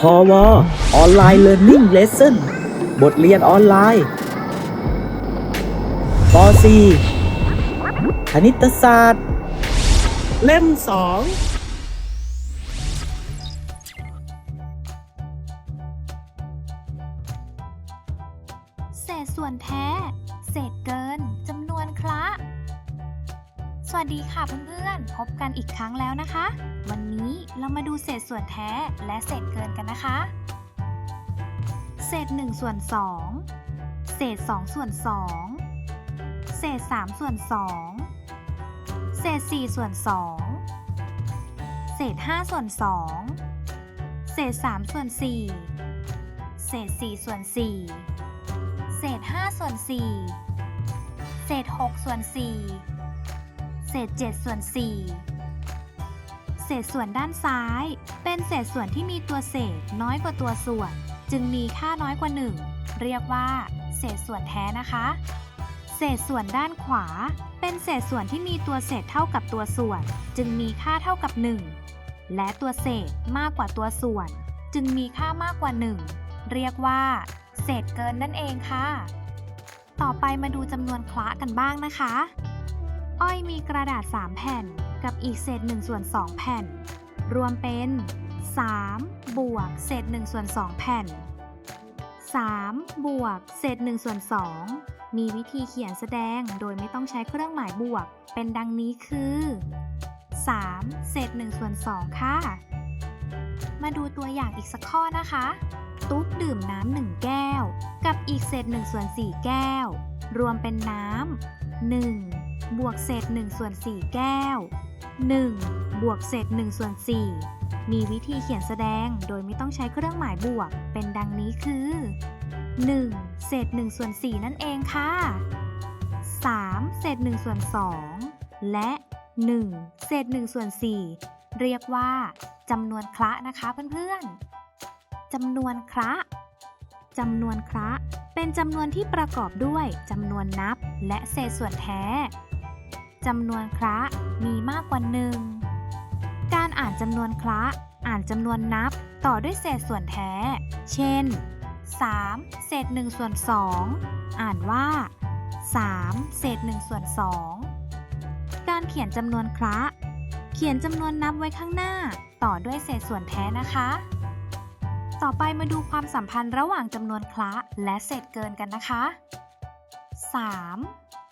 พอวออนไลน์เรียนนิ่งเลส o นบทเรียนออนไลน์ป .4 คณิตศาสตร์ เล่มสอง วัสดีค่ะเพื่อนๆ พบกันอีกครั้งแล้วนะคะ วันนี้เรามาดูเศษส่วนแท้และเศษเกินกันนะคะ เศษ1ส่วน2เศษ2ส่วน2เศษ3ส่วน2เศษ4ส่วน2เศษ5ส่วน2เศษ3ส่วน4เศษ4ส่วน4เศษ5ส่วน4เศษ6ส่วน4 เศษ7ส่วน4เศษส่วนด้านซ้าย เป็นเศษส่วนที่มีตัวเศษน้อยกว่าตัวส่วน จึงมีค่าน้อยกว่า 1 เรียกว่าเศษส่วนแท้นะคะ เศษส่วนด้านขวา เป็นเศษส่วนที่มีตัวเศษเท่ากับตัวส่วน จึงมีค่าเท่ากับ 1 และตัวเศษมากกว่าตัวส่วน จึงมีค่ามากกว่า 1 เรียกว่า เศษเกินนั่นเองค่ะ ต่อไปมาดูจำนวนคละกันบ้างนะคะ อ้อยมีกระดาษ 3 แผ่น กับอีกเศษ1ส่วน2แผ่น รวมเป็น3บวกเศษ1ส่วน2แผ่น3บวกเศษ1ส่วน2มีวิธีเขียนแสดงโดยไม่ต้องใช้เครื่องหมายบวก เป็นดังนี้คือ 3 เศษ1ส่วน2ค่ะ มาดูตัวอย่างอีกสักข้อนะคะ ตุ๊กดื่มน้ำหนึ่งแก้ว กับอีกเศษ1ส่วน4แก้ว รวมเป็นน้ำ1 บวกเศษ1ส่วน4แก้ว 1 บวกเศษ1ส่วน4มีวิธีเขียนแสดงโดยไม่ต้องใช้เครื่องหมายบวก เป็นดังนี้คือ 1 เศษ1ส่วน4นั่นเองค่ะ 3 เศษ1ส่วน2และ 1 เศษ1ส่วน4เรียกว่าจำนวนคละนะคะเพื่อนๆจำนวนคระจำนวนคระเป็นจำนวนที่ประกอบด้วยจำนวนนับและเศษส่วนแท้ จำนวนคระมีมากกว่าหนึ่ง การอ่านจำนวนคระอ่านจำนวนนับต่อด้วยเศษส่วนแท้ เช่น 3 เศษ1ส่วน2อ่านว่า 3 เศษ1ส่วน2การเขียนจำนวนคระเขียนจำนวนนับไว้ข้างหน้า ต่อด้วยเศษส่วนแท้นะคะ ต่อไปมาดูความสัมพันธ์ระหว่างจำนวนคละและเศษเกินกันนะคะ 3.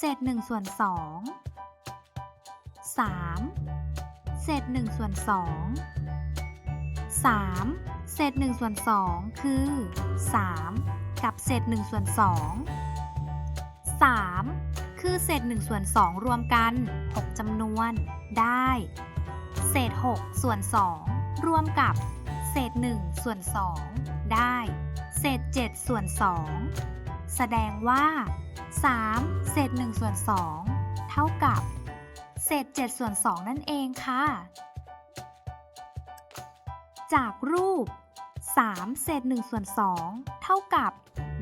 เศษ1ส่วน2 3. เศษ1ส่วน2 3. เศษ1ส่วน2คือ 3 กับเศษ1ส่วน2 3 คือเศษ1ส่วน2รวมกัน 6จำนวนได้ เศษ6ส่วน2รวมกับ เศษ1ส่วน2ได้ เศษ7ส่วน2แสดงว่า 3 เศษ1ส่วน2เท่ากับ เศษ7ส่วน2นั่นเองค่ะ จากรูป 3 เศษ1ส่วน2เท่ากับ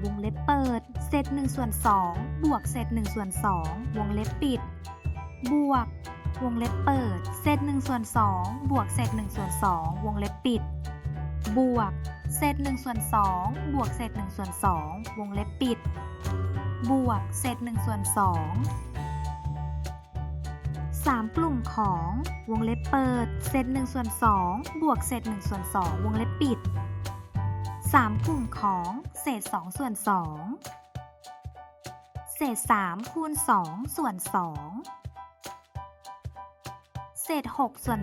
วงเล็บเปิด เศษ1ส่วน2บวกเศษ1ส่วน2วงเล็บปิด บวก วงเล็บเปิด เศษ1ส่วน2บวกเศษ1ส่วน2วงเล็บปิด บวก เศษ1ส่วน2บวกเศษ1ส่วน2วงเล็บปิด บวกเศษ1ส่วน2 3 กลุ่มของวงเล็บเปิด เศษ1ส่วน2บวกเศษ1ส่วน2วงเล็บปิด 3 กลุ่มของเศษ2ส่วน2 เศษ 3 คูณ 2 ส่วน 2 เศษ 6 ส่วน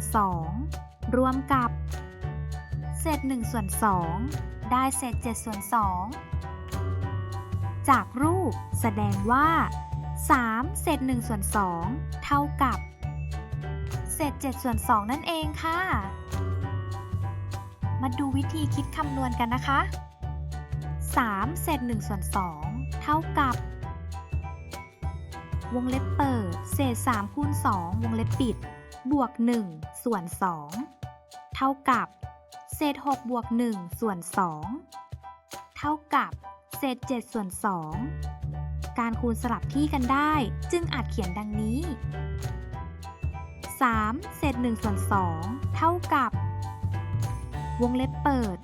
2 รวมกับ เศษ 1 ส่วน 2 ได้เศษ 7 ส่วน 2 จากรูป แสดงว่า 3 เศษ1ส่วน2เท่ากับ เศษ7ส่วน2นั่นเองค่ะ มาดูวิธีคิดคำนวณกันนะคะ 3 เศษ1ส่วน2เท่ากับ วงเล็บเปิด เศษ3คูณ2วงเล็บปิด บวก 1 ส่วน 2 เท่ากับ เศษ6บวก 1 ส่วน 2 เท่ากับ เศษ7ส่วน2การคูณสลับที่กันได้จึงอาจเขียนดังนี้ 3 เศษ1ส่วน2เท่ากับ วงเล็บเปิด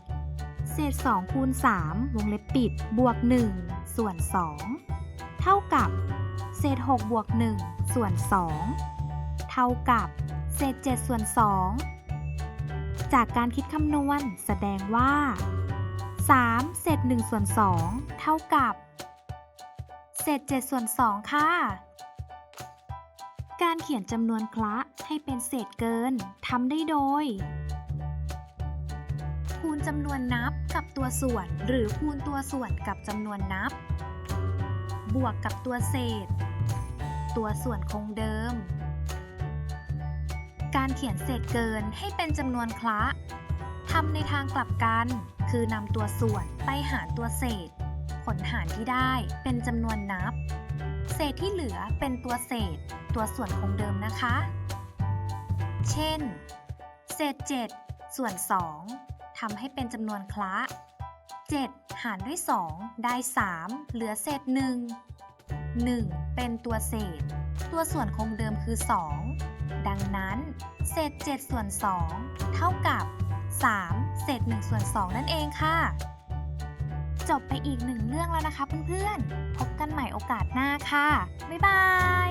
เศษ2คูณ3วงเล็บปิด บวก 1 ส่วน 2 เท่ากับ เศษ6บวก 1 ส่วน 2 เท่ากับ เศษ7ส่วน 2 จากการคิดคำนวณแสดงว่า 3 เศษ1ส่วน2เท่ากับ เศษ7ส่วน2ค่ะ การเขียนจำนวนคละให้เป็นเศษเกินทำได้โดย คูณจำนวนนับกับตัวส่วน หรือคูณตัวส่วนกับจำนวนนับ บวกกับตัวเศษ ตัวส่วนคงเดิม การเขียนเศษเกินให้เป็นจำนวนคละ ทำในทางกลับกัน คือนำตัวส่วนไปหารตัวเศษ ผลหารที่ได้เป็นจำนวนนับ เศษที่เหลือเป็นตัวเศษ ตัวส่วนคงเดิมนะคะ เช่น เศษ 7 ส่วน 2ทำให้เป็นจำนวนคละ 7 หารด้วย 2 ได้ 3 เหลือเศษ 1 1 เป็นตัวเศษ ตัวส่วนคงเดิมคือ 2 ดังนั้น เศษ 7 ส่วน 2 เท่ากับ 3 เศษ1ส่วน2นั่นเองค่ะ จบไปอีกหนึ่งเรื่องแล้วนะคะเพื่อนๆ พบกันใหม่โอกาสหน้าค่ะ บ๊ายบาย